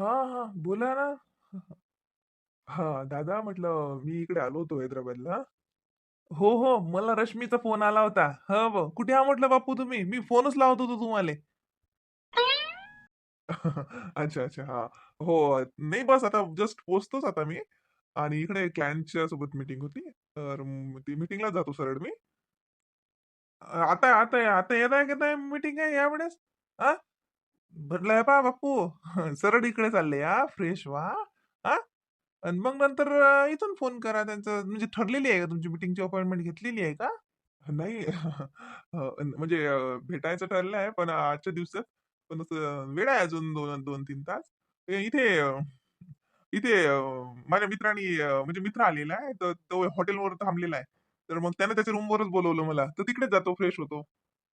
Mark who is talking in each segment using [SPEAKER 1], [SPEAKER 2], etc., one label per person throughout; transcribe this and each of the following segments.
[SPEAKER 1] हा हा. बोला ना. हा दादा म्हटलं मी इकडे आलो होतो हैदराबादला. हो हो. मला रश्मीचा फोन आला होता. हा ब. कुठे हा म्हटलं बापू तुम्ही? मी फोनच लावत होतो तुम्हाला. अच्छा अच्छा. हा. हो. नाही बस आता जस्ट पोचतोच आता मी. आणि इकडे क्लायंटच्या सोबत मीटिंग होती. तर म, ती मीटिंगला जातो सरळ मी. आता आता आता येत आहे का मीटिंग आहे यावेळेस? हा? म्हटलं पा बापू सरळ इकडे चालले या फ्रेश व्हा हा. आणि मग नंतर इथून फोन करा त्यांचं म्हणजे ठरलेली आहे का तुमची मीटिंगची अपॉइंटमेंट घेतलेली आहे का? नाही. म्हणजे भेटायचं ठरलं आहे पण आजच्या दिवसात पण असं वेळ आहे अजून दोन दोन तीन तास. ते इथे इथे माझ्या मित्रांनी म्हणजे मित्र आलेला आहे तर तो हॉटेलवर थांबलेला आहे. तर मग त्याने त्याच्या रूमवरच बोलवलं मला तर तिकडेच जातो फ्रेश होतो.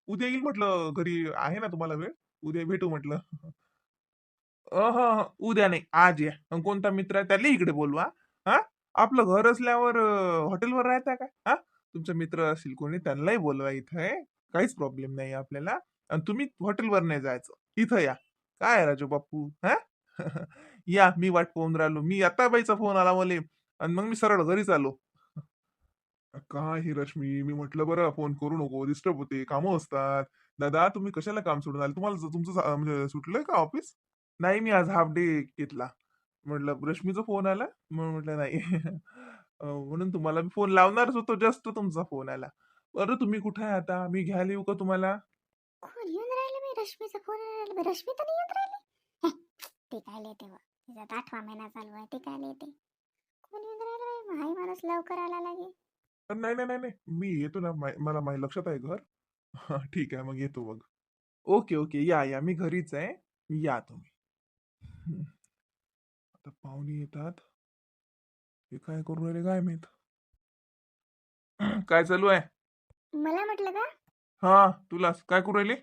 [SPEAKER 1] उद्या येईल म्हटलं घरी आहे ना तुम्हाला वेळ? उद्या भेटू म्हटलं. अह उद्या नाही आज या. अन कोणता मित्र आहे त्याला इकडे बोलवा हा? आपलं घर असल्यावर अं, हॉटेलवर राहता का? हा? तुमचा मित्र असेल कोणी त्यांनाही बोलवा इथं आहे काहीच प्रॉब्लेम नाही आपल्याला. आणि तुम्ही हॉटेलवर नाही जायचं. इथं या. काय राजू बाप्पू हा? या मी वाट पाहून राहिलो. मी आता बाईचा फोन आला मला. आणि मग मी सरळ घरीच आलो काय ही रश्मी मी म्हटलं बरं फोन करू नको डिस्टर्ब होते कामं असतात. दादा तुम्ही कशाला काम सोडून आले? तुम्हाला तुमचं सा- म्हणजे सुटलंय का ऑफिस? नाही मी आज हाफ डे घेतला. म्हटलं रश्मीचा फोन आला. म्हणून म्हटलं नाही. अं, म्हणून तुम्हाला मी फोन लावणारच होतो जस्ट तुमचा फोन आला. बरं तुम्ही कुठे आहे आता? मी घ्यायला येऊ का तुम्हाला?
[SPEAKER 2] कोण? येऊन राहिले मी. रश्मीचा फोन राहिला बे, रश्मी तर नाही येत राहिली? हे, ते काय येते बा तिचा आठवा महिना चालू आहे ते काय येते कोण येऊन राहिलं हाय माणूस लवकर आला लागे.
[SPEAKER 1] अं, नाही नाही नाही नाही. मी येतो ना मला माझ्या लक्षात आहे घर. हा, ठीक आहे मग येतो मग ओके ओके. या या. मी घरीच आहे. या तुम्ही. आता पाहुणे येतात. हे काय करून राहिले काय माहीत? काय चालू आहे?
[SPEAKER 2] मला म्हटलं का?
[SPEAKER 1] हा तुला काय करू राहिले?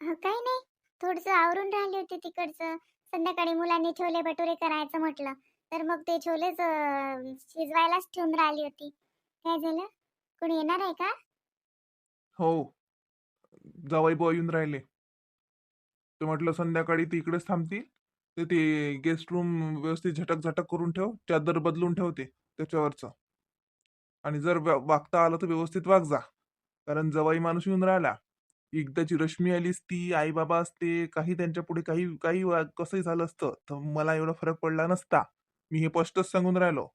[SPEAKER 2] हा, काही नाही. थोडस आवरून राहिले होते तिकडचं. संध्याकाळी मुलांनी छोले भटुरे करायचं म्हटलं. तर मग ते छोलेच अं, शिजवायलाच ठेवून राहिली होती. काय झालं? कोणी येणार आहे का?
[SPEAKER 1] हो. जावई बुवा येऊन राहिले. तर म्हटलं संध्याकाळी ते इकडेच थांबतील. तर ते गेस्ट रूम व्यवस्थित झटक झटक करून ठेव. चादर बदलून ठेवते त्याच्यावरचं. आणि जर वागता आलं तर व्यवस्थित वाग जा. कारण जवाई माणूस येऊन राहिला. एकदाची रश्मी आलीस ती आई बाबा असते काही त्यांच्या पुढे काही काही कसंही झालं असतं तर मला एवढा फरक पडला नसता. मी हे स्पष्टच सांगून राहिलो.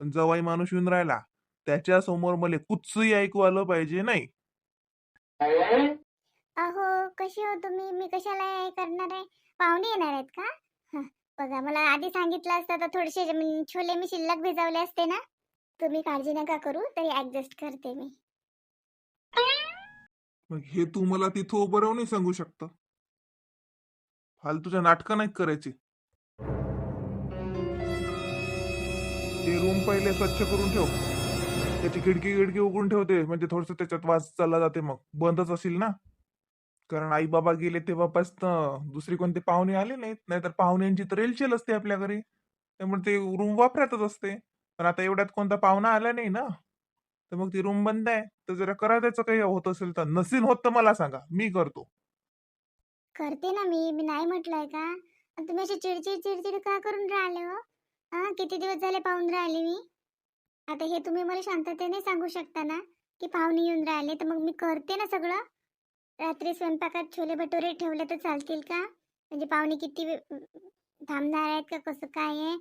[SPEAKER 1] पण जवाई माणूस येऊन राहिला. त्याच्यासमोर मला कुचही ऐकू आलं पाहिजे नाही.
[SPEAKER 2] अहो कशी हो तुम्ही? मी कशाला हे करणार आहे? पाहुणे येणार आहेत का? बघा मला आधी सांगितलं असतं तर थोडेसे मी- छोले मी शिल्लक भिजवले असते ना? तुम्ही काळजी नका करू तरी ऍडजस्ट करते मी.
[SPEAKER 1] मग हे तू मला तिथं उभं राहून सांगू शकतं. फालतूच्या नाटक नाही करायची. ते रूम पहिले स्वच्छ करून ठेव. त्याची खिडकी खिडकी उघडून ठेवते म्हणजे थोडस त्याच्यात वास चालला जाते मग. बंदच असेल ना? कारण आई बाबा गेले तेव्हापासून. दुसरी कोणते पाहुणे आले नाहीत नाहीतर पाहुण्यांची तर रेलचेल असते आपल्या घरी. त्यामुळे ते रूम वापरातच असते. पण आता एवढ्यात कोणता पाहुणा आला नाही ना? तर मग ती रूम बंद आहे. तर जरा करा त्याचं काही होत असेल तर. नसेल होत तर मला सांगा. मी करतो.
[SPEAKER 2] करते ना मी. मी नाही म्हटलंय का? तुम्ही अशी चिडचिड चिडचिड का करून राहिले हो? हा किती दिवस झाले पाहून राहिले मी? आता हे तुम्ही मला शांततेने सांगू शकता ना की पाहुणे येऊन राहिले तर मग मी करते ना सगळं? रात्री स्वयंपाकात छोले भटुरे ठेवले तर चालतील का? म्हणजे पाहुणे किती थांबणार आहेत का? कसं काय आहे?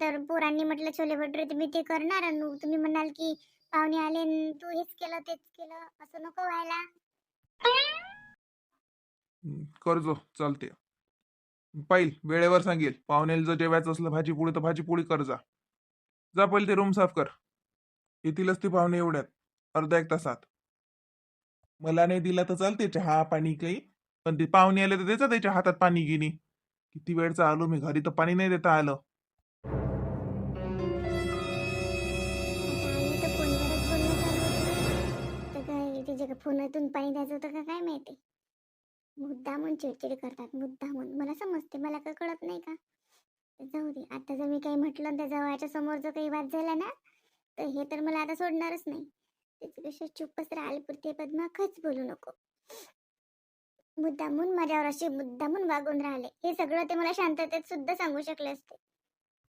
[SPEAKER 2] तर पोरांनी म्हटलं छोले भटुरे तर मी ते करणार आणि तुम्ही म्हणाल की पाहुणे आले आणि तू हेच केलं तेच केलं असं नको व्हायला.
[SPEAKER 1] करजो चालते पाहिल वेळेवर सांगेल. पाहुण्याला जर जेवायचं असलं भाजी पोळी तर भाजी पोळी कर जा. जा पहिले ते रूम साफ कर. येतीलच ती पाहुणे एवढ्यात. अर्धा एक तासात. मला नाही दिला तर चालते चहा पाणी काही पण ते पाहुणे आले तर त्याचा त्याच्या हातात पाणी गिनी. किती वेळचा आलो मी घरी तर पाणी नाही देता आलं.
[SPEAKER 2] तर फोनवरच बोलणं चालू होतं. तर काय तिच्या का फोनातून पाणी द्यायचं होतं का काय माहिती? मुद्दामून चिडचिड करतात मुद्दामून. मला समजते मला काय कळत नाही का? जाऊ दे आता जर मी काही म्हटलं त्या जवळच्या समोर जर काही वाद झाला ना तर हे तर मला आता सोडणारच नाही. त्याच्यापेक्षा चुपच राहायला पुरते पद्मा खच बोलू नको. मुद्दामून माझ्यावर असे मुद्दामून वागून राहिले. हे सगळं ते मला शांततेत सुद्धा सांगू शकले असते.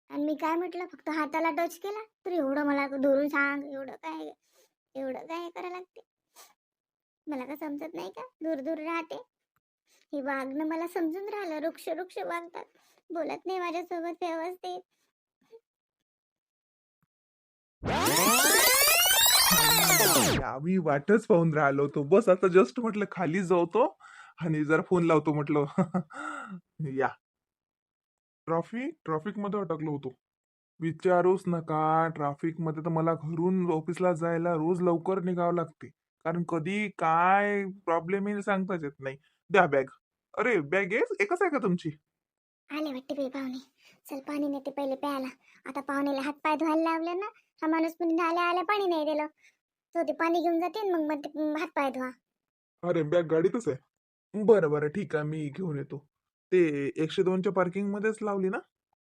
[SPEAKER 2] आणि मी काय म्हटलं? फक्त हाताला टच केला तर एवढं मला धरून सांग एवढं काय एवढं काय करायला लागते? मला का समजत नाही का? दूर दूर राहते. हे वागणं मला समजून राहिलं. वृक्ष वृक्ष वागतात. बोलत नाही माझ्यासोबत व्यवस्थित.
[SPEAKER 1] आम्ही वाटच पाहून राहिलो होतो. बस आता जस्ट म्हटलं खाली जाऊतो आणि जरा फोन लावतो म्हटलं या. ट्रॉफिक ट्रॉफिकमध्ये अटकलो होतो. विचारूच नका. ट्रॅफिकमध्ये तर मला घरून ऑफिसला जायला रोज लवकर निघावं लागते. कारण कधी काय प्रॉब्लेम येईल सांगताच येत नाही. द्या बॅग अरे बॅग आहे? एकच आहे का तुमची?
[SPEAKER 2] आले वाटते बाई पाहुणे. चल पाणी नेते पहिले प्यायला. आता पाहुणेला हात पाय धुवायला लावले ना हा माणूस पण आल्या आल्या पाणी नाही दिलं. तो ते पाणी घेऊन जाते मग मग हात पाय धुवा.
[SPEAKER 1] अरे बॅग गाडीतच आहे? बरं बरं ठीक आहे मी घेऊन येतो. ते एकशे दोनच्या पार्किंग मध्येच लावली ना?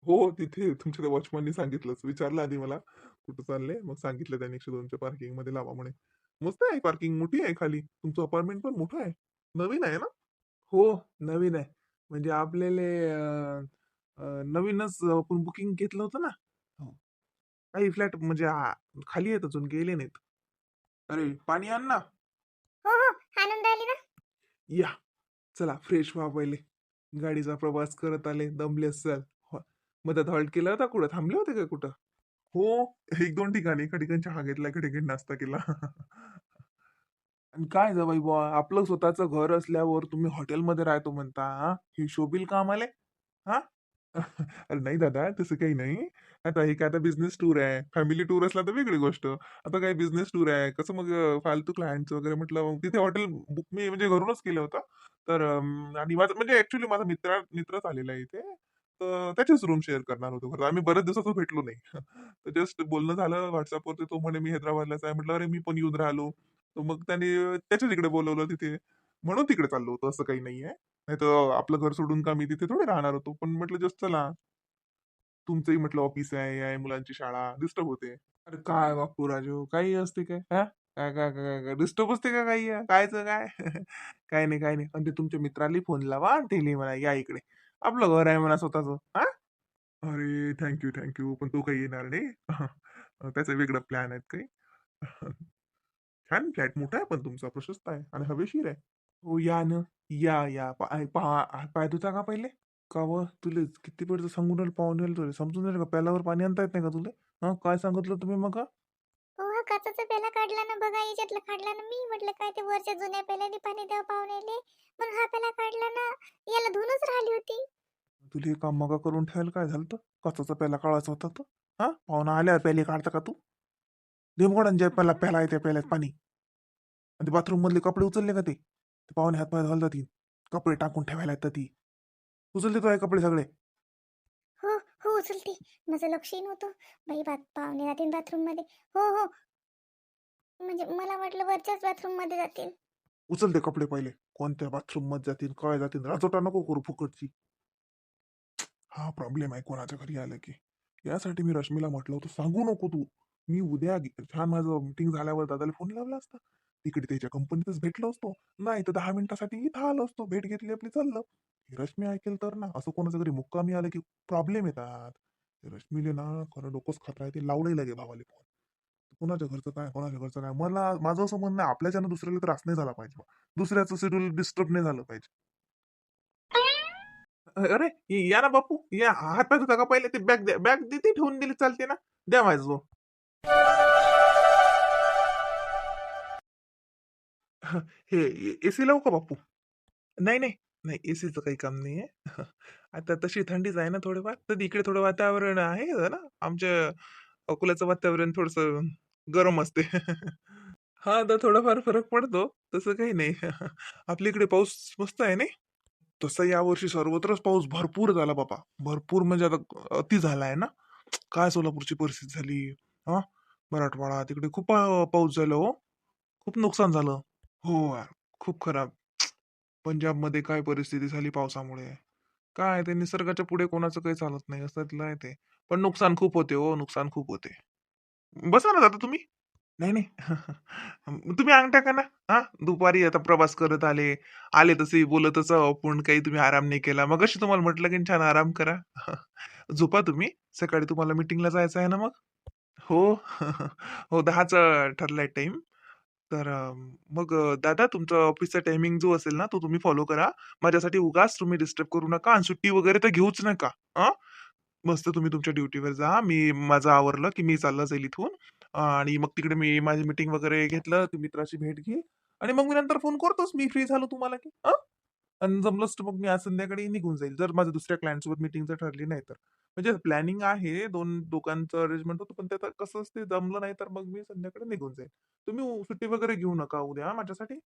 [SPEAKER 1] हो, हो तिथे तुमच्या त्या वॉचमननी सांगितलंच. विचारलं आधी मला कुठं चालले. मग सांगितलं त्याने एकशे दोनच्या पार्किंगमध्ये लावा म्हणे. मस्त आहे पार्किंग मोठी आहे खाली. तुमचं अपार्टमेंट पण मोठं आहे. नवीन आहे ना? हो नवीन आहे. म्हणजे आपल्याला नवीनच आपण बुकिंग घेतलं होतं ना? हो. काही फ्लॅट म्हणजे खाली आहेत अजून गेले नाहीत. अरे पाणी आण ना.
[SPEAKER 2] हो हो आणून राहिली ना.
[SPEAKER 1] या. चला फ्रेश व्हा पहिले. गाडीचा प्रवास करत आले दमले असाल. हो. मधात हॉल्ट केला होता कुठं? थांबले होते का कुठं? हो एक दोन ठिकाणी एका ठिकाणी चहा घेतला एका ठिकाणी नाश्ता केला. आणि काय जवाई बुवा आपलं स्वतःचं घर असल्यावर तुम्ही हॉटेलमध्ये राहतो म्हणता हा? हे शोभील का आम्हाला हा? अरे नाही दादा तसं काही नाही. आता हे काय आता बिझनेस टूर आहे. फॅमिली टूर असला तर वेगळी गोष्ट. आता काय बिझनेस टूर आहे. कसं मग अं, फालतू क्लायंट्स वगैरे म्हटलं मग तिथे हॉटेल बुक मी म्हणजे घरूनच केलं होतं. तर अं, आणि माझं म्हणजे ऍक्च्युली माझा मित्र मित्रच आलेला आहे इथे. तर त्याचीच रूम शेअर करणार होतो खरं. आम्ही बऱ्याच दिवसातून भेटलो नाही. तर जस्ट बोलणं झालं व्हॉट्सअपवरती तो म्हणे मी हैदराबादलाच आहे. म्हटलं अरे मी पण येऊन राहिलो. तर मग त्याने त्याच्या तिकडे बोलवलं तिथे. म्हणून तिकडे चाललो होतो असं काही नाहीये. नाही तर आपलं घर सोडून का मी तिथे थोडे राहणार होतो. पण म्हटलं जस्ट चला. तुमचंही म्हटलं ऑफिस आहे या आहे मुलांची शाळा डिस्टर्ब होते. अरे काय बापू राजू काही असते काय? हा? काय काय काय काय डिस्टर्ब असते का काही? कायचं काय? काय नाही काय नाही. आणि ते तुमच्या मित्राला फोन लावा आणि ते म्हणा या इकडे. आपलं घर आहे म्हणा स्वतःच. हा? अरे थँक्यू थँक्यू पण तो काही येणार नाही. त्याचा वेगळं प्लॅन आहेत काही. छान फ्लॅट मोठा आहे पण तुमचा प्रशस्त आहे. आणि हवेशीर आहे. हो या न या या. पा- पा- पाय धुता का पहिले? का व? तुले किती वेळ सांगून राहिलं पाहून राहिलं तुला. समजून राहिलं का? प्यालावर पाणी आणता येत नाही का तुला? हा? काय सांगितलं तुम्ही मग?
[SPEAKER 2] हो हा काचाचा पेला काढला ना बघा याच्यातला काढला ना मी. म्हटलं काय ते वरच्या जुन्या पेल्याने पाणी द्यावं पाहुण्याले मग हा पेला काढला ना याला धुनच राहिली होती.
[SPEAKER 1] तुला हे काम मगा करून ठेवायला काय झालं कचाचा प्याला काढायचा होता तर हा? पाहुणा आल्यावर प्याले काढता का तू? देमगोडांच्या प्याला प्याला आहे त्या प्याल्यात पाणी. आणि ते बाथरूम मधले कपडे उचलले का ते? ते पाहुणे हात पाय घालतात ती. कपडे टाकून ठेवायला येतात ती. उचलले तो आहे कपडे सगळे.
[SPEAKER 2] हो हो उचलते. माझं लक्षही नव्हतं बाई बात पाहुणे जातील बाथरूममध्ये हो हो. म्हणजे मला वाटलं वरच्याच बाथरूममध्ये जातील.
[SPEAKER 1] उचलते कपडे पहिले. कोणत्या बाथरूममध्ये जातील काय जातील? राजोटा नको करू फुकटची. हा प्रॉब्लेम आहे कोणाच्या घरी आलं की. यासाठी मी रश्मीला म्हटलं होतं सांगू नको तू. मी उद्या छान माझं मीटिंग झाल्यावर दादाला फोन लावला असता. तिकडे त्याच्या कंपनीतच भेटलो असतो. नाही तर दहा मिनिटासाठी इथं आलो असतो. भेट घेतली आपली चाललं. हे रश्मी ऐकेल तर ना असं कोणाचं घरी मुक्कामी आलं की प्रॉब्लेम येतात. रश्मीले ना खरं डोकंच खात आहे ते लावलंही लागे भावाले फोन कोणाच्या घरचं काय कोणाच्या घरचं काय? मला माझं असं म्हणणं आहे आपल्याच्यानं दुसऱ्याला त्रास नाही झाला पाहिजे दुसऱ्याचं शेड्यूल डिस्टर्ब नाही झालं पाहिजे. अरे या ना बापू. या हात पाय धुता का पहिले? ते बॅग द्या बॅग तिथे ठेवून दिली चालते ना. द्या माझं. जो हे सी लावू का बापू नाही नाही नाही सीचं काही काम नाही आहे आता तशी थंडीच आहे ना थोडंफार. तर इकडे थोडं वातावरण आहे ना आमच्या अकोल्याचं वातावरण थोडस गरम असते. हा तर थोडाफार फरक पडतो. तसं काही नाही. आपल्या इकडे पाऊस मस्त आहे नाही? तसं यावर्षी सर्वत्रच पाऊस भरपूर झाला बापा. भरपूर म्हणजे आता अति झाला आहे ना? काय सोलापूरची परिस्थिती झाली? हा मराठवाडा तिकडे खूप पाऊस झाला हो. खूप नुकसान झालं. हो यार खूप खराब. पंजाबमध्ये काय परिस्थिती झाली पावसामुळे? काय ते निसर्गाच्या पुढे कोणाचं काही चालत नाही असं आहे ते. पण नुकसान खूप होते हो नुकसान खूप होते. बसा ना दादा तुम्ही. नाही नाही. तुम्ही अंग टाका ना. हा दुपारी आता प्रवास करत आले. आले तसे बोलतच पण काही तुम्ही आराम नाही केला. मग अशी तुम्हाला म्हटलं की छान आराम करा. झोपा तुम्ही. सकाळी तुम्हाला मीटिंगला जायचं आहे ना मग? हो. हो दहाच ठरलाय टाइम तर मग दादा तुमचा ऑफिसचा टायमिंग जो असेल ना तो तुम्ही फॉलो करा. माझ्यासाठी उगाच तुम्ही डिस्टर्ब करू नका आणि सुट्टी वगैरे तर घेऊच नका हा. मस्त तुम्ही तुमच्या ड्युटीवर जा. मी माझं आवरलं की मी चाललं जाईल इथून. आणि मग तिकडे मी माझी मीटिंग वगैरे घेतलं ती मित्राची भेट घे आणि मग मी नंतर फोन करतोच मी फ्री झालो तुम्हाला की हा. आणि जमलंच तर मग मी आज संध्याकाळी निघून जाईल जर माझ्या दुसऱ्या क्लायंटसोबत मीटिंग जर ठरली नाही तर. म्हणजे प्लॅनिंग आहे दोन दोघांचं अरेंजमेंट होतं पण ते आता कसं असते जमलं नाही तर मग मी संध्याकाळी निघून जाईल तुम्ही उ- सुट्टी वगैरे घेऊ नका उद्या माझ्यासाठी?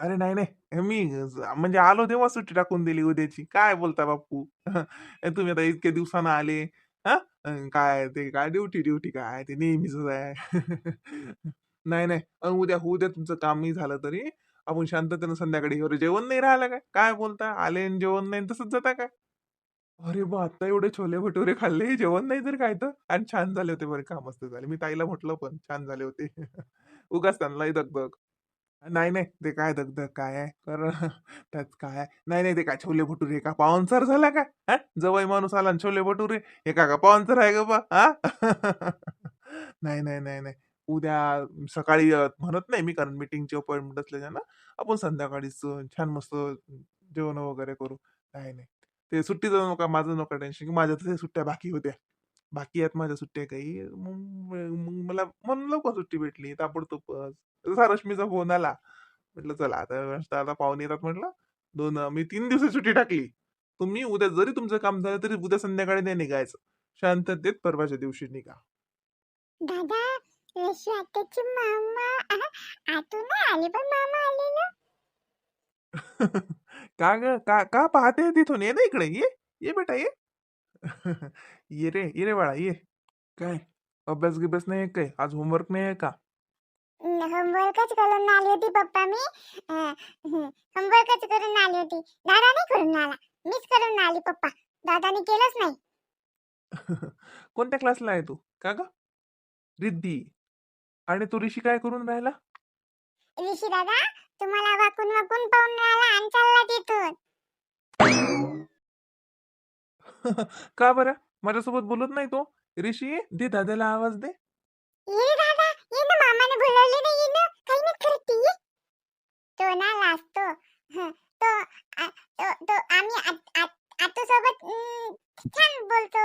[SPEAKER 1] अरे नाही नाही हे मी ज- म्हणजे आलो तेव्हा सुट्टी टाकून दिली उद्याची. काय बोलता बापू? हे तुम्ही आता इतके दिवसानं आले हा? अन काय ते काय ड्युटी ड्युटी काय ते नेहमीच आहे. नाही नाही अन उद्या होऊ द्या तुमचं कामही झालं तरी आपण शांततेनं संध्याकाळी अरे जेवण नाही राहिलं काय? काय बोलता? आले आणि जेवण नाही तसंच जाता काय? अरे बा आता एवढे छोले भटुरे खाल्ले जेवण नाही तर काय तर? आणि छान झाले होते बरे का मस्त झाले. मी ताईला म्हटलं पण छान झाले होते. उगाच त्यांनाही दगदग नाही नाही ते काय दगदग काय आहे? कर त्यात काय आहे? नाही नाही ते काय छोले भटुरे का? पाहुणचार झाला का? हा? जवळ माणूस आला आणि छोले भटुरे हे का का पाहुणचार आहे का बा? हा? नाही नाही नाही नाही. उद्या सकाळी म्हणत नाही मी कारण मीटिंगची अपॉइंटमेंट असल्याच्या ना आपण संध्याकाळीच छान मस्त जेवण वगैरे करू. नाही नाही. ते सुट्टीचं नका माझं नका टेन्शन की माझ्या तसे सुट्ट्या बाकी होत्या. बाकी आहेत माझ्या सुट्ट्या काही. मग मग मला म्हणून लवकर सुट्टी भेटली. ताबडतोबच. तसा रश्मीचा फोन आला. म्हटलं चला आता आता पाहुणे येतात म्हटलं. दोन मी तीन दिवस सुट्टी टाकली. तुम्ही उद्या जरी तुमचं काम झालं तरी उद्या संध्याकाळी नाही निघायचं. शांततेत परवाच्या दिवशी निघा.
[SPEAKER 2] दादा रशू आत्याची मामा आहा, आतून नाही आले पण मामा आले ना?
[SPEAKER 1] का ग? का का पाहते तिथून ये ना इकडे ये ये बेटा ये. ये रे ये रे बाळा ये. काय? अभ्यास गिभ्यास नाही आहे काय? आज होमवर्क नाही आहे का?
[SPEAKER 2] होमवर्कच करून आली होती पप्पा मी. होमवर्कच करून आली होती. दादा नाही करून आला. मीच करून आली पप्पा. दादाने केलंच नाही.
[SPEAKER 1] कोणत्या क्लासला आहे तू? का ग? रिद्धी. आणि तू ऋषी काय करून राहिला?
[SPEAKER 2] ऋषी दादा तुम्हाला वाकून वाकून पाहून राहिला आणि चालला तिथून.
[SPEAKER 1] का बरं? माझ्यासोबत बोलत नाही तो. ऋषी दे दादाला आवाज दे.
[SPEAKER 2] ये दादा ये ना मामाने बोलवले ना ये ना. काही नाही करत ती. ना लाजतो. हं, तो आ- तो तो आम्ही आत- आत- आतू सोबत अं, छान बोलतो.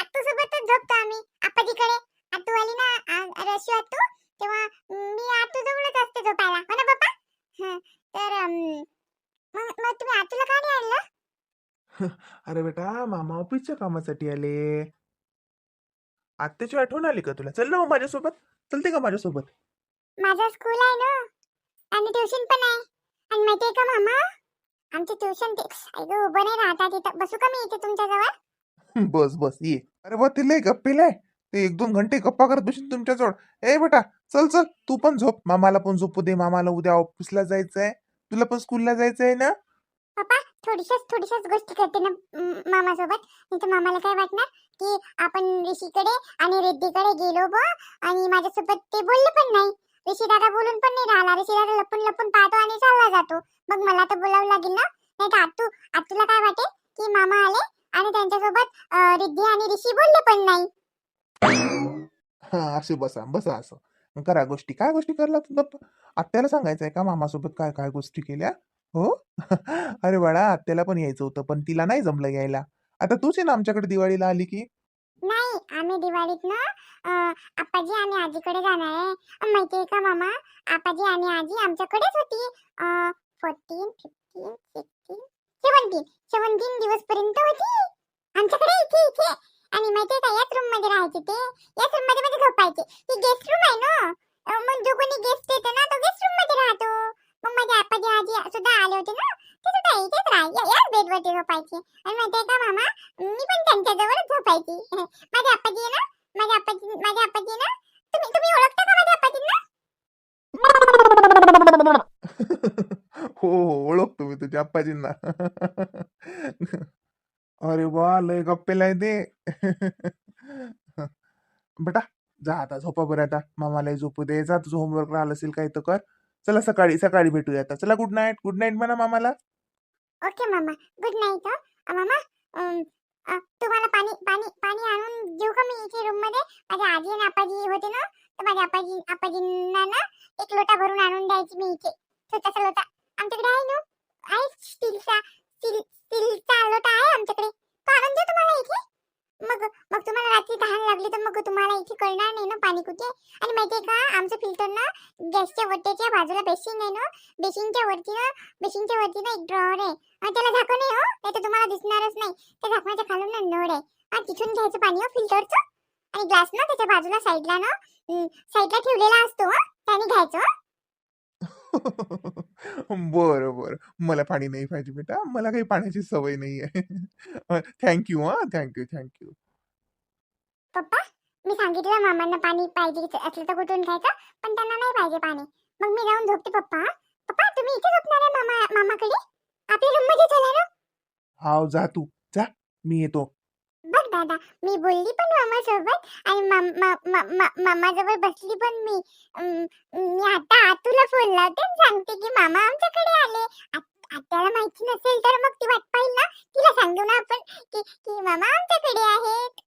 [SPEAKER 2] आतू सोबतच झोपतो आम्ही. आपाजीकडे. आतू आली ना आ- रशू आतू तेव्हा मी आतू जवळच असते झोपायला हो ना पप्पा हं, तर अं, मग मग तुम्ही आतूला का नाही आणलं
[SPEAKER 1] अरे बेटा मामा ऑफिसच्या कामासाठी आले. आत्याची आठवण आली का तुला? चल ना मग माझ्यासोबत. चलते का माझ्यासोबत?
[SPEAKER 2] माझा स्कूल आहे ना? आणि ट्युशन पण आहे. आणि माहितीये का मामा? आमची ट्युशन ते अगं उभं नाही राहता तिथं. बसू का मी इथे तुमच्या जवळ?
[SPEAKER 1] बस बस ये. अरे बा ते लय गप्पेल आहे ते एक दोन घंटे गप्पा करत बसून तुमच्याजवळ. ए बेटा चल चल. तू पण झोप. मामाला पण झोपू दे. मामाला उद्या ऑफिसला जायचंय. तुला पण स्कूलला जायचंय ना?
[SPEAKER 2] पप्पा थोडीशाच थोडीशाच गोष्टी करते ना मामासोबत. नाही तर मामाला काय वाटणार की आपण ऋषीकडे आणि रेड्डीकडे गेलो ब आणि माझ्यासोबत ते बोलले पण नाही. ऋषी दादा बोलून पण नाही राहिला. ऋषी दादा लपून लपून पाहतो आणि चालला जातो. मग मला तर बोलावं लागेल ना? नाही तर आतू आतूला काय वाटेल की मामा आले आणि त्यांच्यासोबत रिद्धी आणि ऋषी बोलले पण नाही.
[SPEAKER 1] हा असे बसा बसा असं. करा गोष्टी. काय गोष्टी करला तू आत्याला सांगायचंय का मामासोबत काय काय गोष्टी केल्या? हो? अरे बाळा आत्याला पण यायचं होतं पण तिला नाही जमलं यायला. आता तूच आहे ना आमच्याकडे दिवाळीला आली की.
[SPEAKER 2] नाही आम्ही दिवाळीत ना अं, आपाजी आणि आजीकडे जाणार आहे. अं, माहितीये का मामा? आपाजी आणि आजी आमच्याकडेच होती. Fourteen fifteen sixteen seventeen seventeen दिवस पर्यंत होती. आमच्याकडे इथे इथे. आणि माहितीये का याच रूममध्ये राहायचे ते. याच रूममध्ये मध्ये झोपायचे ही गेस्ट रूम आहे ना. अं, मग जो कोणी गेस्ट येतो ना तो गेस्ट रूममध्ये राहतो. मग माझे आपाजी आजी सुद्धा आले होते ना? ते सुद्धा इथेच राहाय याच बेडवरती झोपायचे. आणि माहितीये का मामा? मी पण त्यांच्याजवळच झोपायची. माझे आपाजी ना? माझ्या आपाजी माझ्या आपाजी ना? तुम्ही तुम्ही ओळखता का माझ्या आपाजींना?
[SPEAKER 1] हो हो ओळखतो मी तुझ्या आपाजींना. अरे वा लय गप्पेला आहे ते. बेटा जा आता झोपा बरं आता. मामालाही झोपू दे. जा तुझं होमवर्क राहिलं असेल काही तर कर. चला सकाळी सकाळी भेटूया आता. चला गुड नाईट गुड नाईट म्हणा मामाला.
[SPEAKER 2] ओके मामा. गुड नाईट मामा अं, अं, तुम्हाला पाणी पाणी पाणी आणून देऊ का मी इथे रूममध्ये? माझ्या आजी आणि आपाजी होते ना तर माझ्या आपाजी आपाजींना ना एक लोटा भरून आणून द्यायची मी इथे. छोटासा लोटा. आमच्याकडे आहे ना? आहे स्टीलचा स्टील स्टीलचा लोटा आहे आमच्याकडे. तो आणून देऊ तुम्हाला इथे. मग मग तुम्हाला रात्री तहान लागली तर मग तुम्हाला इथे कळणार नाही ना पाणी कुठे? आणि माहितीये का आमचं फिल्टर ना गॅसच्या वट्याच्या बाजूला बेसिन आहे ना? बेसिनच्या वरती ना बेसिनच्या वरती ना एक ड्रॉवर आहे. आणि त्याला झाकण आहे हो नाही तर तुम्हाला दिसणारच नाही. त्या झाकणाच्या खालून ना नळ आहे. आणि तिथून घ्यायचं पाणी हो फिल्टरचं आणि ग्लास ना त्याच्या बाजूला साईडला ना साईडला ठेवलेला असतो त्याने घ्यायचं
[SPEAKER 1] बरं बरं मला पाणी नाही पाहिजे बेटा. मला काही पाण्याची सवय नाही आहे. थँक्यू हा. थँक्यू थँक्यू
[SPEAKER 2] पप्पा मी सांगितलं मामांना पाणी पाहिजे असलं तर कुठून घ्यायचं? पण त्यांना नाही पाहिजे पाणी. मग मी जाऊन झोपते पप्पा. हं. पप्पा तुम्ही इथे झोपणार आहे मामा मामाकडे? आपल्या रूममध्ये चला ना.
[SPEAKER 1] हाव जा तू. जा. मी येतो.
[SPEAKER 2] बघ दादा मी बोलली पण मामा सोबत आणि मामा जवळ बसली पण मी. मी आता आतूला फोन लावते सांगते की मामा आमच्याकडे आले. आत्याला माहिती नसेल तर मग ती वाट पाहिल ना. तिला सांगू ना आपण की मामा आमच्याकडे आहेत.